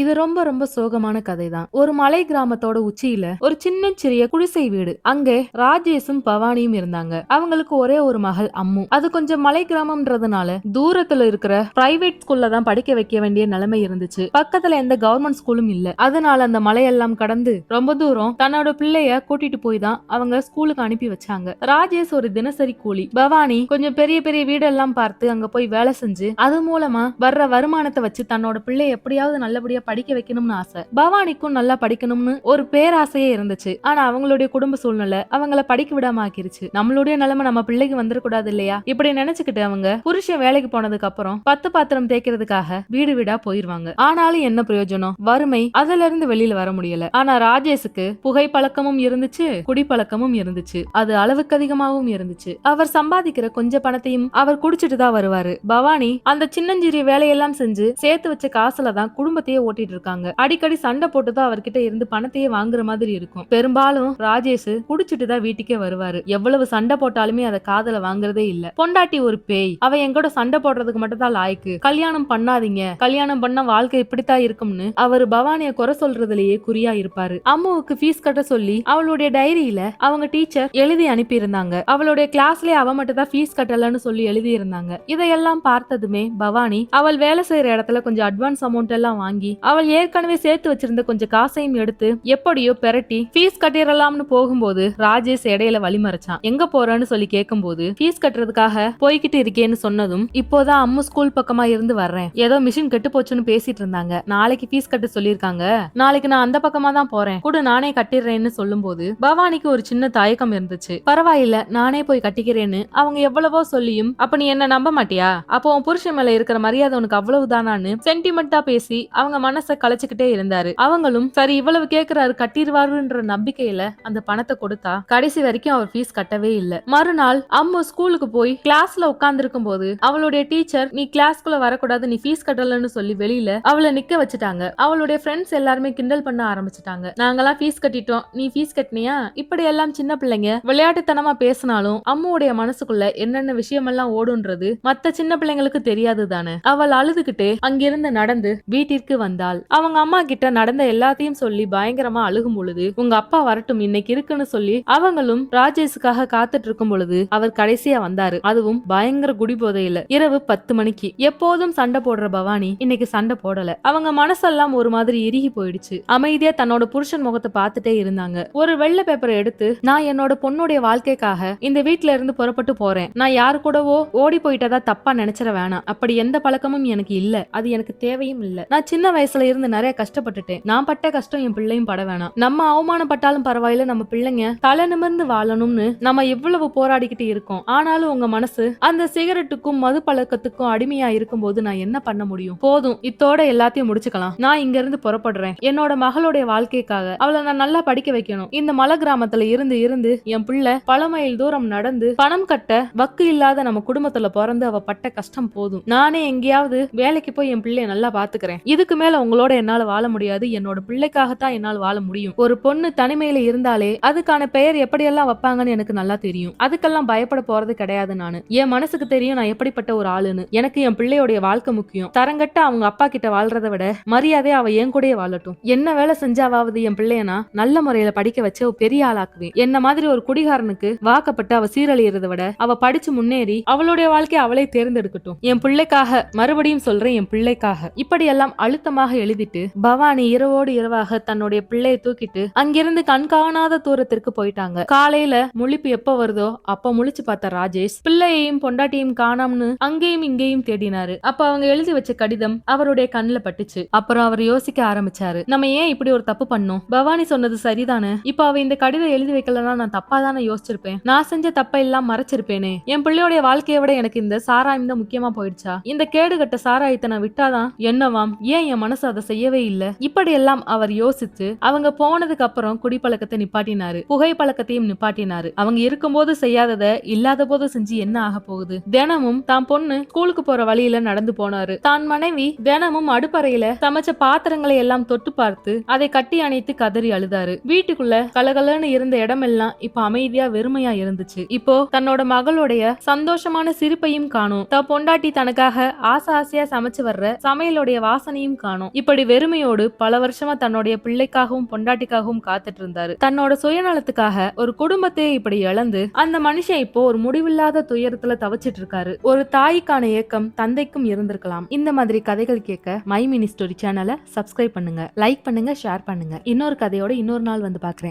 இது ரொம்ப ரொம்ப சோகமான கதை தான் ஒரு மலை கிராமத்தோட உச்சியில ஒரு சின்ன சிறிய குடிசை வீடு. அங்கே ராஜேஷும் பவானியும் இருந்தாங்க. அவங்களுக்கு ஒரே ஒரு மகள் அம்மு. அது கொஞ்சம் மலை கிராமம்ன்றதுனால தூரத்துல இருக்கிற பிரைவேட் ஸ்கூல்ல தான் படிக்க வைக்க வேண்டிய நிலைமை இருந்துச்சு. பக்கத்துல எந்த கவர்மெண்ட் ஸ்கூலும் இல்ல. அதனால அந்த மலையெல்லாம் கடந்து ரொம்ப தூரம் தன்னோட பிள்ளைய கூட்டிட்டு போய் தான் அவங்க ஸ்கூலுக்கு அனுப்பி வச்சாங்க. ராஜேஷ் ஒரு தினசரி கூலி. பவானி கொஞ்சம் பெரிய பெரிய வீடெல்லாம் பார்த்து அங்க போய் வேலை செஞ்சு அது மூலமா வர்ற வருமானத்தை வச்சு தன்னோட பிள்ளை எப்படியாவது நல்லபடியா படிக்க வைக்கணும்னு ஆசை. பவானிக்கும் நல்லா படிக்கணும்னு ஒரு பேராசையே இருந்துச்சு. ஆனா அவங்களுடைய குடும்ப சூழ்நிலை அவங்கள படிக்க விடாம ஆக்கிருச்சு. நம்மளுடைய நிலைமை நம்ம பிள்ளைக்கு வந்துடக்கூடாது இல்லையா? இப்படி நினைச்சுக்கிட்டு அவங்க புருஷன் வேலைக்கு போனதுக்கு அப்புறம் பத்து பாத்திரம் தேய்க்கிறதுக்காக வீடு வீடா போயிருவாங்க. ஆனாலும் என்ன பிரயோஜனம்? வறுமை அதுல இருந்து வெளியில வர முடியல. ஆனா ராஜேஷுக்கு புகை பழக்கமும் இருந்துச்சு குடிப்பழக்கமும் இருந்துச்சு. அது அளவுக்கு அதிகமாகவும் இருந்துச்சு. அவர் சம்பாதிக்கிற கொஞ்ச பணத்தையும் அவர் குடிச்சிட்டு தான் வருவாரு. பவானி அந்த சின்னஞ்சிறிய வேலையெல்லாம் செஞ்சு சேர்த்து வச்ச காசுல தான் குடும்பத்தையே ஓட்டிட்டு இருக்காங்க அடிக்கடி சண்டை போட்டு தான் அவர்கிட்ட இருந்து பணத்தையே வாங்குற மாதிரி இருக்கும். பெரும்பாலும் ராஜேஷ் குடிச்சிட்டு தான் வீட்டுக்கே வருவாரு. எவ்வளவு சண்டை போட்டாலுமே அதை காதல வாங்குறதே இல்ல. பொண்டாட்டி ஒரு பேய். அவ எங்கூட சண்டை போடுறதுக்கு மட்டும் தான் லாய்க்கு. கல்யாணம் பண்ணாதீங்க. கல்யாணம் பண்ண வாழ்க்கை இப்படித்தான் இருக்கும்னு அவர் பவானிய குறை சொல்றதுலயே குறியா இருப்பாரு. அம்முவுக்கு ஃபீஸ் கட்ட சொல்லி அவளுடைய டைரியில அவங்க டீச்சர் எழுதி அனுப்பியிருந்தாங்க. அவளுடைய கிளாஸ்லயே அவ மட்டும் தான் ஃபீஸ் கட்டலன்னு சொல்லி எழுதி இருந்தாங்க இதையெல்லாம் பார்த்ததுமே பவானி அவள் வேலை செய்யற இடத்துல கொஞ்சம் அட்வான்ஸ் அமௌண்ட் எல்லாம் வாங்கி அவள் ஏற்கனவே சேர்த்து வச்சிருந்த கொஞ்சம் காசையும் எடுத்து எப்படியோ பெரட்டி ஃபீஸ் கட்டிடலாம்னு போகும்போது ராஜேஷ் இடையில வழிமறைச்சான் எங்க போறேன்னு சொல்லி கேட்கும்போது ஃபீஸ் கட்டுறதுக்காக போய்கிட்டு இருக்கேன்னு சொன்னதும் இப்போதான் அம்மு ஸ்கூல் பக்கமா இருந்து வர்றேன். ஏதோ மிஷின் கெட்டு போச்சுன்னு பேசிட்டு இருந்தாங்க. நாளைக்கு ஃபீஸ் கட்ட சொல்லிருக்காங்க நாளைக்கு நான் அந்த பக்கமா தான் போறேன். கூட நானே கட்டிடுறேன்னு சொல்லும்போது பவானிக்கு ஒரு சின்ன தயக்கம் இருந்துச்சு. பரவாயில்ல நானே போய் கட்டிக்கிறேன்னு அவங்க எவ்வளவோ சொல்லியும் அப்ப நீ என்ன நம்ப மாட்டியா? அப்போ உன் புருஷன் மேல இருக்கிற மரியாதை உனக்கு அவ்வளவுதானான்னு சென்டிமெண்டா பேசி அவங்க மனசை கலைச்சுக்கிட்டே இருந்தாரு. அவங்களும் சரி இவ்வளவு கேக்குறாரு கட்டிடுவாருன்ற நம்பிக்கையில அந்த பணத்தை கொடுத்தா கடைசி வரைக்கும் அவர் ஃபீஸ் கட்டவே இல்ல. மறுநாள் அம்மு ஸ்கூலுக்கு போய் கிளாஸ்ல உட்கார்ந்து போது அவளுடைய டீச்சர் நீ கிளாஸ்க்குள்ள வரக்கூடாது நீ ஃபீஸ் கட்டலன்னு சொல்லி வெளியில அவளை நிக்க வச்சுட்டாங்க. அவளுடைய ஃப்ரெண்ட்ஸ் எல்லாருமே கிண்டல் பண்ண ஆரம்பிச்சிட்டாங்க. நாங்கெல்லாம் ஃபீஸ் கட்டிட்டோம். நீ ஃபீஸ் கட்டினியா? இப்படி எல்லாம் சின்ன பிள்ளைங்க விளையாட்டுத்தனமா பேசினாலும் அம்முடைய மனசுக்குள்ள என்னென்ன விஷயமெல்லாம் ஓடுன்றது மத்த சின்ன பிள்ளைங்களுக்கு தெரியாது தானே அவள் அழுதுகிட்டு அங்கிருந்து நடந்து வீட்டிற்கு வந்து வந்தாள் அவங்க அம்மா கிட்ட நடந்த எல்லாத்தையும் சொல்லி பயங்கரமா அழுகும் பொழுது உங்க அப்பா வரட்டும் இன்னைக்கு இருக்குன்னு சொல்லி அவங்களும் ராஜேஷுக்காக காத்துட்டு இருக்கும் பொழுது அவர் கடைசியா வந்தாரு. அதுவும் பயங்கர குடி போதையில இரவு பத்து மணிக்கு. எப்போதும் சண்டை போடுற பவானி இன்னைக்கு சண்டை போடல. அவங்க மனசெல்லாம் ஒரு மாதிரி இறுகி போயிடுச்சு. அமைதியா தன்னோட புருஷன் முகத்தை பார்த்துட்டே இருந்தாங்க. ஒரு வெள்ளை பேப்பரை எடுத்து நான் என்னோட பொண்ணுடைய வாழ்க்கைக்காக இந்த வீட்ல இருந்து புறப்பட்டு போறேன். நான் யாரு கூடவோ ஓடி போயிட்டதா தப்பா நினைச்சிட வேணாம். அப்படி எந்த பழக்கமும் எனக்கு இல்ல. அது எனக்கு தேவையும் இல்ல. நான் சின்ன வயசுல இருந்து நிறைய கஷ்டப்பட்டுட்டேன். நான் பட்ட கஷ்டம் என் பிள்ளையும் பட வேணாம். நம்ம அவமானப்பட்டாலும் பரவாயில்ல நம்ம பிள்ளைங்க தலை நிமிர்ந்து வாழணும்னு நம்ம எவ்வளவு போராடிக்கிட்டு இருக்கோம். ஆனாலும் உங்க மனசு அந்த சிகரெட்டுக்கும் மது பழக்கத்துக்கும் அடிமையா இருக்கும்போது நான் என்ன பண்ண முடியும்? போதும் இத்தோட எல்லாத்தையும் முடிச்சுக்கலாம். நான் இங்க இருந்து புறப்படுறேன். என்னோட மகளுடைய வாழ்க்கைக்காக அவளை நான் நல்லா படிக்க வைக்கணும். இந்த மலை கிராமத்துல இருந்து இருந்து என் பிள்ளை பல மைல் தூரம் நடந்து பணம் கட்ட வக்கு இல்லாத நம்ம குடும்பத்துல பிறந்து அவ பட்ட கஷ்டம் போதும். நானே எங்கேயாவது வேலைக்கு போய் என் பிள்ளைய நல்லா பாத்துக்கிறேன். இதுக்கு மேல உங்களோட என்னால வாழ முடியாது. என்னோட பிள்ளைக்காகத்தான் என்னால் வாழ முடியும். ஒரு பொண்ணு தனிமையில இருந்தாலே அதுக்கான பெயர் எப்படியெல்லாம் வைப்பாங்கன்னு எனக்கு நல்லா தெரியும். அதுக்கெல்லாம் பயப்பட போறது கிடையாது நானு. என் மனசுக்கு தெரியும் நான் எப்படிப்பட்ட ஒரு ஆளுன்னு. எனக்கு என் பிள்ளையோடைய வாழ்க்கை முக்கியம். தரங்கட்ட அவங்க அப்பா கிட்ட வாழ்றதை விட மரியாதை அவ என் கூடயே வாழட்டும். என்ன வேலை செஞ்சாவது என் பிள்ளையனா நல்ல முறையில படிக்க வச்சு பெரிய ஆளாக்குவேன். என்ன மாதிரி ஒரு குடிகாரனுக்கு வாக்கப்பட்டு அவ சீரழியறதை விட அவ படிச்சு முன்னேறி அவளுடைய வாழ்க்கையை அவளே தேர்ந்தெடுக்கட்டும். என் பிள்ளைக்காக மறுபடியும் சொல்றேன் என் பிள்ளைக்காக. இப்படியெல்லாம் அழுத்தமாக எழுதிட்டு பவானி இரவோடு இரவாக தன்னுடைய பிள்ளையை தூக்கிட்டு அங்கிருந்து கண்காணாத தூரத்திற்கு போயிட்டாங்க. காலையில முழிப்பு எப்ப வருதோ அப்ப முழிச்சு பார்த்த ராஜேஷ் பிள்ளையையும் பொண்டாட்டியும் காணாம்னு அங்கேயும் இங்கேயும் தேடினாரு. அப்ப அவங்க எழுதி வச்ச கடிதம் அவருடைய கண்ணுல பட்டுச்சு. அப்புறம் அவர் யோசிக்க ஆரம்பிச்சாரு நம்ம ஏன் இப்படி ஒரு தப்பு பண்ணோம்? பவானி சொன்னது சரிதானே? இப்ப அவ இந்த கடிதம் எழுதி வைக்கலன்னா நான் தப்பா தானே யோசிச்சிருப்பேன்? நான் செஞ்ச தப்ப எல்லாம் மறைச்சிருப்பேனே? என் பிள்ளையோட வாழ்க்கையை விட எனக்கு இந்த சாராயம் தான் முக்கியமா போயிடுச்சா? இந்த கேடுகட்ட சாராயத்தை நான் விட்டாதான் என்னவாம்? ஏன் என் மனசு அதை செய்யவே இல்ல. இப்படியெல்லாம் அவர் யோசிச்சு அவங்க போனதுக்கு அப்புறம் குடிப்பழக்கத்தை நிப்பாட்டினாரு. புகை பழக்கத்தையும் நிப்பாட்டினாரு. அவங்க இருக்கும்போது செய்யாதத இல்லாத போது செஞ்சு என்ன ஆக போகுது? தினமும் தான் பொண்ணு ஸ்கூலுக்கு போற வழியில நடந்து போனாரு. தான் மனைவி தினமும் அடுப்பறையில சமைச்ச பாத்திரங்களை எல்லாம் தொட்டு பார்த்து அதை கட்டி அணைத்து கதறி அழுதாரு. வீட்டுக்குள்ள கலகலன்னு இருந்த இடமெல்லாம் இப்ப அமைதியா வெறுமையா இருந்துச்சு. இப்போ தன்னோட மகளுடைய சந்தோஷமான சிரிப்பையும் காணும். த பொண்டாட்டி தனக்காக ஆசை ஆசையா சமைச்சு வர்ற சமையலுடைய வாசனையும் காணும். இருக்கணும் இப்படி வெறுமையோடு பல வருஷமா தன்னுடைய பிள்ளைக்காகவும் பொண்டாட்டிக்காகவும் காத்துட்டு இருந்தாரு தன்னோட சுயநலத்துக்காக ஒரு குடும்பத்தையே இப்படி இழந்து அந்த மனுஷன் இப்போ ஒரு முடிவில்லாத துயரத்துல தவிச்சிட்டு இருக்காரு ஒரு தாய்க்கான ஏக்கம் தந்தைக்கும் இருந்திருக்கலாம். இந்த மாதிரி கதைகள் கேட்க மை மினி ஸ்டோரி சேனலை சப்ஸ்கிரைப் பண்ணுங்க லைக் பண்ணுங்க ஷேர் பண்ணுங்க. இன்னொரு கதையோட இன்னொரு நாள் வந்து பாக்குறேன்